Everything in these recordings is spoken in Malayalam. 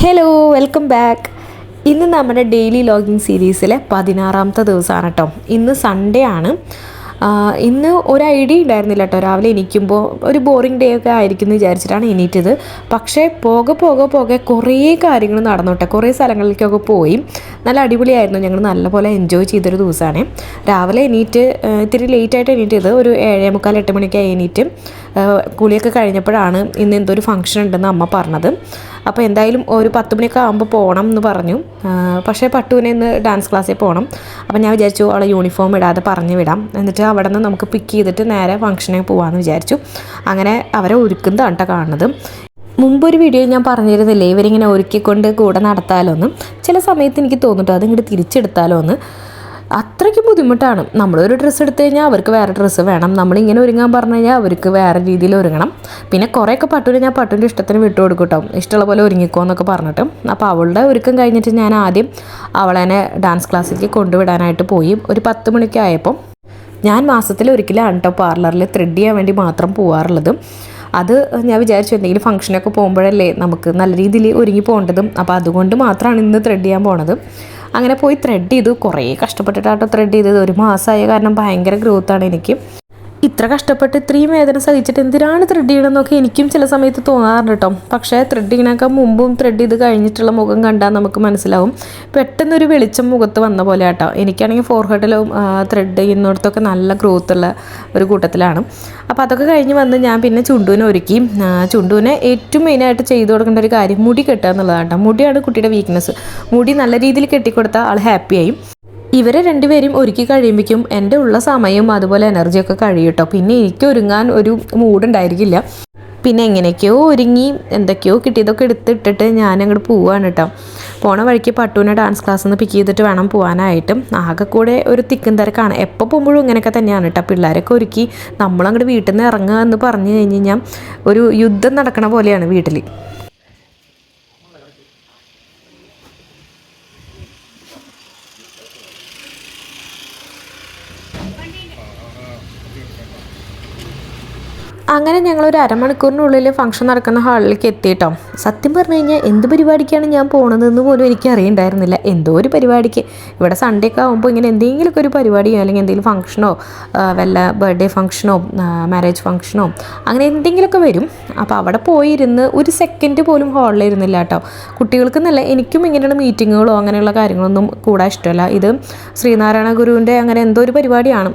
ഹലോ വെൽക്കം ബാക്ക് ഇന്ന് നമ്മുടെ ഡെയിലി ലോഗിങ് സീരീസിലെ പതിനാറാമത്തെ ദിവസമാണ് കേട്ടോ ഇന്ന് സൺഡേ ആണ്. ഇന്ന് ഒരു ഐഡിയ ഉണ്ടായിരുന്നില്ല കേട്ടോ രാവിലെ എനിക്കുമ്പോൾ ഒരു ബോറിംഗ് ഡേ ഒക്കെ ആയിരിക്കും എന്ന് വിചാരിച്ചിട്ടാണ് എണീറ്റത്. പക്ഷേ പോകെ പോകെ പോകെ കുറേ കാര്യങ്ങൾ നടന്നോട്ടെ. കുറേ സ്ഥലങ്ങളിലേക്കൊക്കെ പോയി. നല്ല അടിപൊളിയായിരുന്നു. ഞങ്ങൾ നല്ലപോലെ എൻജോയ് ചെയ്തൊരു ദിവസമാണ്. രാവിലെ എണീറ്റ് ഇത്തിരി ലേറ്റായിട്ട് എണീറ്റത് ഒരു ഏഴേ മുക്കാൽ എട്ട് മണിക്കായി എണീറ്റ്. കുളിയൊക്കെ കഴിഞ്ഞപ്പോഴാണ് ഇന്ന് എന്തോ ഒരു ഫംഗ്ഷൻ ഉണ്ടെന്ന് അമ്മ പറഞ്ഞത്. അപ്പോൾ എന്തായാലും ഒരു പത്ത് മണിയൊക്കെ ആകുമ്പോൾ പോകണം എന്ന് പറഞ്ഞു. പക്ഷേ പട്ടുവിനെ ഇന്ന് ഡാൻസ് ക്ലാസ്സിൽ പോകണം അപ്പോൾ ഞാൻ വിചാരിച്ചു അവളെ യൂണിഫോം ഇടാതെ പറഞ്ഞു വിടാം. എന്നിട്ട് അവിടെ നിന്ന് നമുക്ക് പിക്ക് ചെയ്തിട്ട് നേരെ ഫംഗ്ഷനെ പോകാമെന്ന് വിചാരിച്ചു. അങ്ങനെ അവരെ ഒരുക്കുന്നതാണ് കേട്ടോ കാണുന്നത്. മുമ്പൊരു വീഡിയോയിൽ ഞാൻ പറഞ്ഞിരുന്നില്ലേ ഇവരിങ്ങനെ ഒരുക്കിക്കൊണ്ട് കൂടെ നടത്താലോ എന്ന് ചില സമയത്ത് എനിക്ക് തോന്നിട്ടോ അതിങ്ങോട്ട് തിരിച്ചെടുത്താലോ എന്ന് അത്രയ്ക്ക് ബുദ്ധിമുട്ടാണ്. നമ്മളൊരു ഡ്രസ്സ് എടുത്തു കഴിഞ്ഞാൽ അവർക്ക് വേറെ ഡ്രസ്സ് വേണം. നമ്മളിങ്ങനെ ഒരുങ്ങാൻ പറഞ്ഞു കഴിഞ്ഞാൽ അവർക്ക് വേറെ രീതിയിൽ ഒരുങ്ങണം. പിന്നെ കുറേയൊക്കെ പട്ടുവിന് ഞാൻ പട്ടുവിന്റെ ഇഷ്ടത്തിന് വിട്ടു കൊടുക്കും കേട്ടോ ഇഷ്ടമുള്ള പോലെ ഒരുങ്ങിക്കോ എന്നൊക്കെ പറഞ്ഞിട്ട്. അപ്പോൾ അവളുടെ ഒരുക്കം കഴിഞ്ഞിട്ട് ഞാൻ ആദ്യം അവളെന്നെ ഡാൻസ് ക്ലാസ്സിലേക്ക് കൊണ്ടുവിടാനായിട്ട് പോയി. ഒരു പത്ത് മണിക്ക് ആയപ്പോൾ ഞാൻ മാസത്തിൽ ഒരിക്കലാണ് കേട്ടോ പാർലറിൽ ത്രെഡ് ചെയ്യാൻ വേണ്ടി മാത്രം പോകാറുള്ളത് അത് ഞാൻ വിചാരിച്ചു എന്തെങ്കിലും ഫംഗ്ഷനൊക്കെ പോകുമ്പോഴല്ലേ നമുക്ക് നല്ല രീതിയിൽ ഒരുങ്ങി പോകേണ്ടതും. അപ്പോൾ അതുകൊണ്ട് മാത്രമാണ് ഇന്ന് ത്രെഡ് ചെയ്യാൻ പോണത്. അങ്ങനെ പോയി ത്രെഡ് ചെയ്തു. കുറേ കഷ്ടപ്പെട്ടിട്ടാട്ടോ ത്രെഡ് ചെയ്തത്. ഒരു മാസമായ. കാരണം ഭയങ്കര ഗ്രോത്താണ് എനിക്ക്. ഇത്ര കഷ്ടപ്പെട്ട് ഇത്രയും വേദന സഹിച്ചിട്ട് എന്തിനാണ് ത്രെഡ് ചെയ്യണമെന്നൊക്കെ എനിക്കും ചില സമയത്ത് തോന്നാറുണ്ട് കേട്ടോ. പക്ഷേ ത്രെഡ് ചെയ്യണേക്കാൾ മുമ്പും ത്രെഡ് ചെയ്ത് കഴിഞ്ഞിട്ടുള്ള മുഖം കണ്ടാൽ നമുക്ക് മനസ്സിലാവും. പെട്ടെന്നൊരു വെളിച്ചം മുഖത്ത് വന്ന പോലെ കേട്ടോ എനിക്കാണെങ്കിൽ ഫോർഹെഡിലും ത്രെഡ് ചെയ്യുന്നിടത്തൊക്കെ നല്ല ഗ്രോത്ത് ഉള്ള ഒരു കൂട്ടത്തിലാണ്. അപ്പോൾ അതൊക്കെ കഴിഞ്ഞ് വന്ന് ഞാൻ പിന്നെ ചുണ്ടുവിനെ ഒരുക്കി. ചുണ്ടുവിനെ ഏറ്റവും മെയിനായിട്ട് ചെയ്തു കൊടുക്കേണ്ട ഒരു കാര്യം മുടി കെട്ടുക എന്നുള്ളതാണ് കേട്ടോ. മുടിയാണ് കുട്ടിയുടെ വീക്ക്നെസ് മുടി നല്ല രീതിയിൽ കെട്ടിക്കൊടുത്താൽ ആൾ ഹാപ്പിയായി ഇവരെ രണ്ടുപേരും ഒരുക്കി കഴിയുമ്പോഴേക്കും എന്റെ ഉള്ള സമയവും അതുപോലെ എനർജിയൊക്കെ കഴിയട്ടോ പിന്നെ എനിക്ക് ഒരുങ്ങാൻ ഒരു മൂഡുണ്ടായിരിക്കില്ല പിന്നെ എങ്ങനെയൊക്കെയോ ഒരുങ്ങി എന്തൊക്കെയോ കിട്ടിയതൊക്കെ എടുത്തിട്ടിട്ട് ഞാൻ അങ്ങോട്ട് പോവാണ് കേട്ടോ പോണ വഴിക്ക് പട്ടുവിനെ ഡാൻസ് ക്ലാസ് നിന്ന് പിക്ക് ചെയ്തിട്ട് വേണം പോകാനായിട്ട് ആകെ കൂടെ ഒരു തിക്കും തിരക്കാണ്. എപ്പോൾ പോകുമ്പോഴും ഇങ്ങനെയൊക്കെ തന്നെയാണ് കേട്ടോ പിള്ളേരൊക്കെ ഒരുക്കി നമ്മളങ്ങോട്ട് വീട്ടിൽ നിന്ന് ഇറങ്ങുക എന്ന് പറഞ്ഞു കഴിഞ്ഞ് കഴിഞ്ഞാൽ ഒരു യുദ്ധം നടക്കണ പോലെയാണ് വീട്ടിൽ അങ്ങനെ ഞങ്ങൾ ഒരു അരമണിക്കൂറിനുള്ളിൽ ഫംഗ്ഷൻ നടക്കുന്ന ഹാളിലേക്ക് എത്തിയിട്ടോ. സത്യം പറഞ്ഞു കഴിഞ്ഞാൽ എന്ത് പരിപാടിക്കാണ് ഞാൻ പോണതെന്ന് പോലും എനിക്ക് അറിയണ്ടായിരുന്നില്ല. എന്തോ ഒരു പരിപാടിക്ക്. ഇവിടെ സൺഡേ ഒക്കെ ആകുമ്പോൾ ഇങ്ങനെ എന്തെങ്കിലുമൊക്കെ ഒരു പരിപാടിയോ അല്ലെങ്കിൽ എന്തെങ്കിലും ഫംഗ്ഷനോ വല്ല ബർത്ത്ഡേ ഫംഗ്ഷനോ മാരേജ് ഫംഗ്ഷനോ അങ്ങനെ എന്തെങ്കിലുമൊക്കെ വരും. അപ്പോൾ അവിടെ പോയിരുന്ന് ഒരു സെക്കൻഡ് പോലും ഹാളിൽ ഇരുന്നില്ല കേട്ടോ കുട്ടികൾക്ക് നല്ല എനിക്കും ഇങ്ങനെയുള്ള മീറ്റിങ്ങുകളോ അങ്ങനെയുള്ള കാര്യങ്ങളൊന്നും കൂടാൻ ഇഷ്ടമല്ല. ഇത് ശ്രീനാരായണ ഗുരുവിന്റെ അങ്ങനെ എന്തോ ഒരു പരിപാടിയാണ്.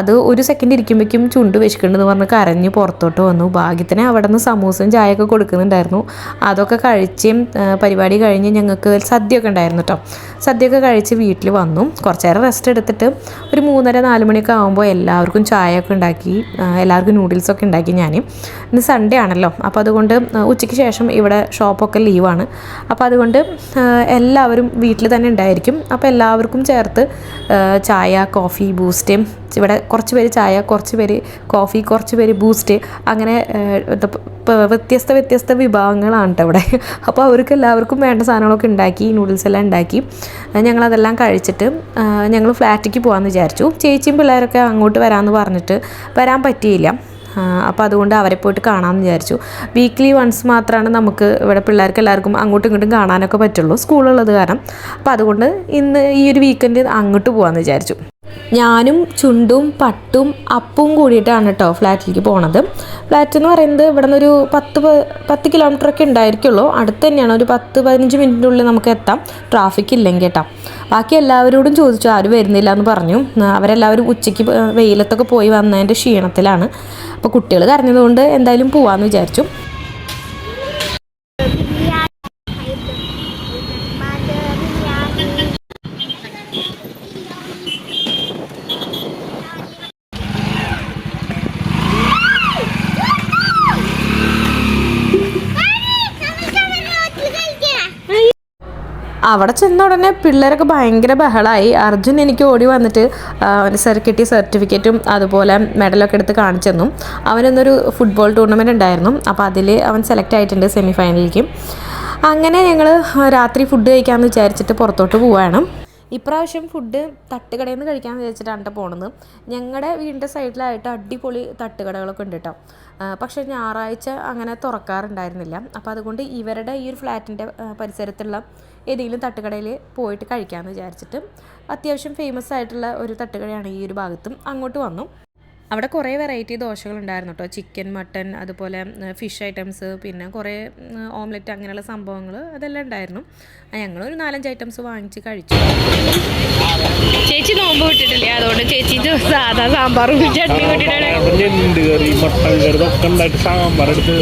അത് ഒരു സെക്കൻഡ് ഇരിക്കുമ്പോഴേക്കും ചുണ്ട് വെച്ചിട്ടുണ്ടെന്ന് പറഞ്ഞ് കരഞ്ഞ് പുറത്തോട്ട് വന്നു. ഭാഗ്യത്തിന് അവിടെ നിന്ന് സമൂസയും ചായയൊക്കെ കൊടുക്കുന്നുണ്ടായിരുന്നു. അതൊക്കെ കഴിച്ച് പരിപാടി കഴിഞ്ഞ് ഞങ്ങൾക്ക് സദ്യയൊക്കെ ഉണ്ടായിരുന്നു കേട്ടോ സദ്യയൊക്കെ കഴിച്ച് വീട്ടിൽ വന്നു. കുറച്ച് നേരം റെസ്റ്റ് എടുത്തിട്ട് ഒരു മൂന്നര നാല് മണിയൊക്കെ ആകുമ്പോൾ എല്ലാവർക്കും ചായയൊക്കെ ഉണ്ടാക്കി എല്ലാവർക്കും നൂഡിൽസൊക്കെ ഉണ്ടാക്കി ഞാൻ ഇന്ന് സൺഡേ ആണല്ലോ. അപ്പോൾ അതുകൊണ്ട് ഉച്ചയ്ക്ക് ശേഷം ഇവിടെ ഷോപ്പൊക്കെ ലീവാണ് അപ്പോൾ അതുകൊണ്ട് എല്ലാവരും വീട്ടിൽ തന്നെ ഉണ്ടായിരിക്കും. അപ്പോൾ എല്ലാവർക്കും ചേർത്ത് ചായ കോഫി ബൂസ്റ്റ് ഇവിടെ കുറച്ച് പേര് ചായ കുറച്ച് പേര് കോഫി കുറച്ച് പേര് ബൂസ്റ്റ് അങ്ങനെ വ്യത്യസ്ത വ്യത്യസ്ത വിഭാഗങ്ങളാണ് കേട്ടോ ഇവിടെ. അപ്പോൾ അവർക്ക് എല്ലാവർക്കും വേണ്ട സാധനങ്ങളൊക്കെ ഉണ്ടാക്കി നൂഡിൽസ് എല്ലാം ഉണ്ടാക്കി. ഞങ്ങളതെല്ലാം കഴിച്ചിട്ട് ഞങ്ങൾ ഫ്ലാറ്റിലേക്ക് പോകാമെന്ന് വിചാരിച്ചു. ചേച്ചിയും പിള്ളേരൊക്കെ അങ്ങോട്ട് വരാമെന്ന് പറഞ്ഞിട്ട് വരാൻ പറ്റിയില്ല. അപ്പോൾ അതുകൊണ്ട് അവരെ പോയിട്ട് കാണാമെന്ന് വിചാരിച്ചു. വീക്ക്ലി വൺസ് മാത്രമാണ് നമുക്ക് ഇവിടെ പിള്ളേർക്ക് എല്ലാവർക്കും അങ്ങോട്ടും ഇങ്ങോട്ടും കാണാനൊക്കെ പറ്റുള്ളൂ സ്കൂളുള്ളത് കാരണം. അപ്പോൾ അതുകൊണ്ട് ഇന്ന് ഈ ഒരു വീക്കെൻഡ് അങ്ങോട്ട് പോകാമെന്ന് വിചാരിച്ചു. ഞാനും ചുണ്ടും പട്ടും അപ്പും കൂടിയിട്ടാണ് കേട്ടോ ഫ്ലാറ്റിലേക്ക് പോണത്. ഫ്ലാറ്റ് എന്ന് പറയുന്നത് ഇവിടെ നിന്നൊരു പത്ത് പത്ത് കിലോമീറ്റർ ഒക്കെ ഉണ്ടായിരിക്കുള്ളൂ. അടുത്ത് തന്നെയാണ് ഒരു പത്ത് പതിനഞ്ച് മിനിറ്റിനുള്ളിൽ നമുക്ക് എത്താം. ട്രാഫിക് ഇല്ലെങ്കിൽ കേട്ടോ. ബാക്കി എല്ലാവരോടും ചോദിച്ചു ആരും വരുന്നില്ല എന്ന് പറഞ്ഞു. അവരെല്ലാവരും ഉച്ചയ്ക്ക് വെയിലത്തൊക്കെ പോയി വന്നതിന്റെ ക്ഷീണത്തിലാണ്. അപ്പോൾ കുട്ടികൾ കരഞ്ഞതുകൊണ്ട് എന്തായാലും പോവാമെന്ന് വിചാരിച്ചു. അവിടെ ചെന്ന ഉടനെ പിള്ളേരൊക്കെ ഭയങ്കര ബഹളമായി അർജുൻ എനിക്ക് ഓടി വന്നിട്ട് അവന് കിട്ടിയ സർട്ടിഫിക്കറ്റും അതുപോലെ മെഡലൊക്കെ എടുത്ത് കാണിച്ചു തന്നു. അവനൊന്നൊരു ഫുട്ബോൾ ടൂർണമെന്റ് ഉണ്ടായിരുന്നു. അപ്പോൾ അതിൽ അവൻ സെലക്ട് ആയിട്ടുണ്ട് സെമി ഫൈനലിലേക്ക് അങ്ങനെ ഞങ്ങൾ രാത്രി ഫുഡ് കഴിക്കാമെന്ന് വിചാരിച്ചിട്ട് പുറത്തോട്ട് പോവാണ്. ഇപ്രാവശ്യം ഫുഡ് തട്ടുകടയിൽ നിന്ന് കഴിക്കാമെന്ന് വിചാരിച്ചിട്ടാണ് കേട്ടോ പോണത്. ഞങ്ങളുടെ വീടിന്റെ സൈഡിലായിട്ട് അടിപൊളി തട്ടുകടകളൊക്കെ ഉണ്ട് കേട്ടോ പക്ഷേ ഞായറാഴ്ച അങ്ങനെ തുറക്കാറുണ്ടായിരുന്നില്ല. അപ്പോൾ അതുകൊണ്ട് ഇവരുടെ ഈ ഒരു ഫ്ലാറ്റിന്റെ പരിസരത്തുള്ള ഏതെങ്കിലും തട്ടുകടയിൽ പോയിട്ട് കഴിക്കാമെന്ന് വിചാരിച്ചിട്ട് അത്യാവശ്യം ഫേമസ് ആയിട്ടുള്ള ഒരു തട്ടുകടയാണ് ഈ ഒരു ഭാഗത്തും അങ്ങോട്ട് വന്നു. അവിടെ കുറേ വെറൈറ്റി ദോശകളുണ്ടായിരുന്നു കേട്ടോ ചിക്കൻ മട്ടൺ അതുപോലെ ഫിഷ് ഐറ്റംസ് പിന്നെ കുറേ ഓംലെറ്റ് അങ്ങനെയുള്ള സംഭവങ്ങൾ അതെല്ലാം ഉണ്ടായിരുന്നു. ഞങ്ങൾ ഒരു നാലഞ്ച് ഐറ്റംസ് വാങ്ങിച്ച് കഴിച്ചു. ചേച്ചി നോമ്പ് വിട്ടിട്ടില്ലേ? അതുകൊണ്ട് ചേച്ചി സാധാ സാമ്പാറും ചട്നി ഞണ്ട് കറി കറി ഇതൊക്കെ ഉണ്ടായിട്ട് സാമ്പാർ എടുത്ത്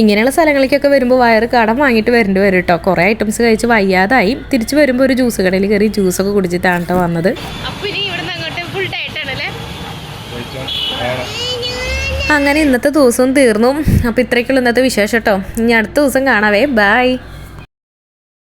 ഇങ്ങനെയുള്ള സ്ഥലങ്ങളിലേക്കൊക്കെ വരുമ്പോൾ വയറ് കടം വാങ്ങിയിട്ട് വരേണ്ടി വരും കേട്ടോ കുറേ ഐറ്റംസ് കഴിച്ച് വയ്യാതായി. തിരിച്ചു വരുമ്പോൾ ഒരു ജ്യൂസ് കടയിൽ കയറി ജ്യൂസൊക്കെ കുടിച്ചിട്ടാണ് കേട്ടോ വന്നത്. അപ്പോൾ ഇനി അങ്ങോട്ട് ഫുൾ അങ്ങനെ ഇന്നത്തെ ദിവസവും തീർന്നു. അപ്പോൾ ഇത്രയ്ക്കുള്ള ഇന്നത്തെ വിശേഷം കേട്ടോ ഇനി അടുത്ത ദിവസം കാണാവേ. ബായ്